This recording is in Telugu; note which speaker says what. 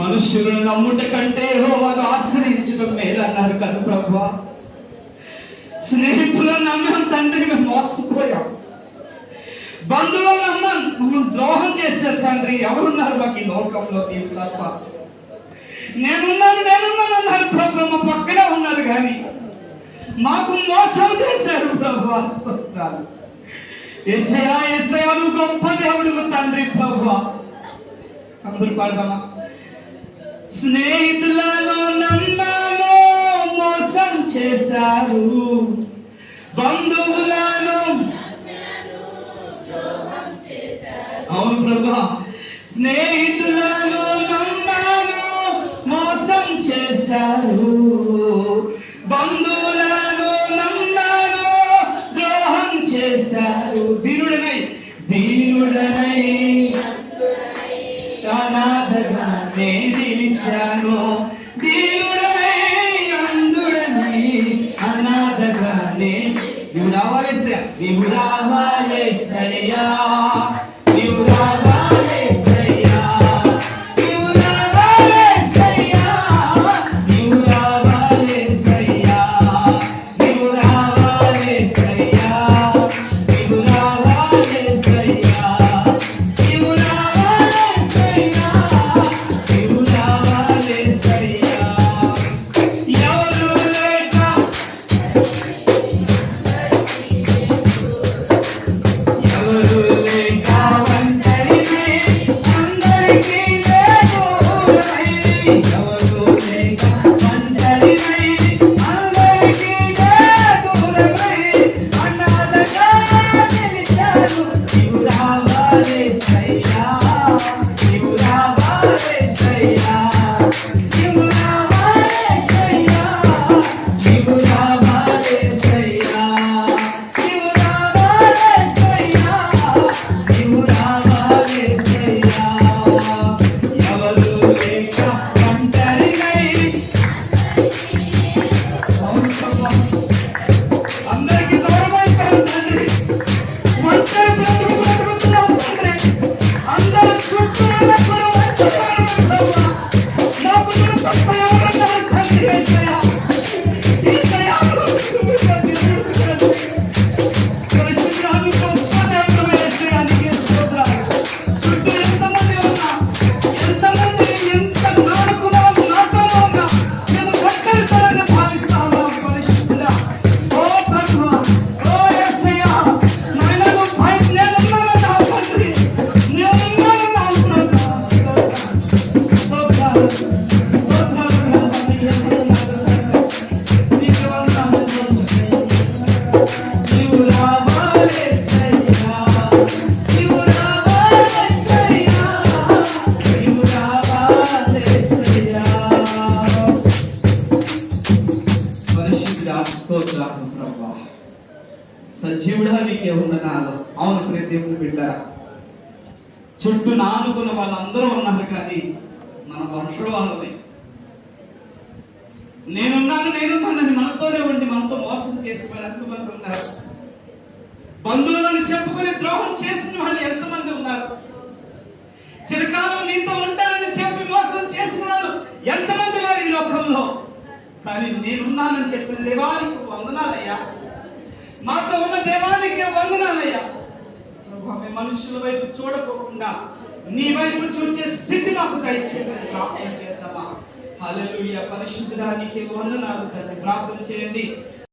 Speaker 1: మనుషులను నమ్ముట కంటే వారు ఆశ్రయించడం మేలన్నారు కదా ప్రభు. స్నేహితులను నమ్మాం తండ్రి మేము మోసపోయాం. బంధువులను నమ్మాం మమ్మల్ని ద్రోహం చేశారు తండ్రి. ఎవరున్నారు మాకు ఈ లోకంలో నీవు తప్ప? నేనున్నాను నేనున్నాను అన్నారు ప్రభు. మా పక్కనే ఉన్నారు కానీ మాకు మోసం చేశారు ప్రభు. స్తోత్రాలు. ఎస్ఐ ఎస్ఐ గొప్ప దేవుడు తండ్రి ప్రభు. అందరూ పాడదామా? స్నేహితులను నమ్మాను మోసం చేశారు. బంధువులను అవును ప్రభా. స్నేహితులను నమ్మాను మోసం చేశారు. బంధువులను నమ్మాను ద్రోహం చేశారు. వీరుడనై వీరుడనై. అనాథగా నిలిచాను దేవుడనే అందుడని అనాథగానే నువ్వు రావాలి సరియా సజీవుడా నీకే వందనాలు అవును ప్రియ దేవుని చుట్టూ నానుకున్న వాళ్ళందరూ ఉన్నారు కానీ మన మనుషులు వాళ్ళది నేనున్నాను నేనున్నానని మనతోనే ఉండి మనతో మోసం చేసుకుని ఎంతమంది ఉన్నారు? బంధువులను చెప్పుకొని ద్రోహం చేసిన వాళ్ళు ఎంతమంది ఉన్నారు? చిరకాలం నీతో ఉంటానని చెప్పి మోసం చేసిన వాళ్ళు ఎంతమంది ఉన్నారు ఈ లోకంలో? కానీ నేనున్నానని చెప్పిన దేవానికి వందనాలయ్యా. మాతో ఉన్న దేవానికి వందనాలయ్యా. ప్రభు మేము మనుషుల వైపు చూడకోకుండా నీ వైపు చూచే స్థితి మాకు దయచేసి ప్రార్థన చేద్దామా? హల్లెలూయా. వందనాలు తండ్రి ప్రార్థన చేయండి.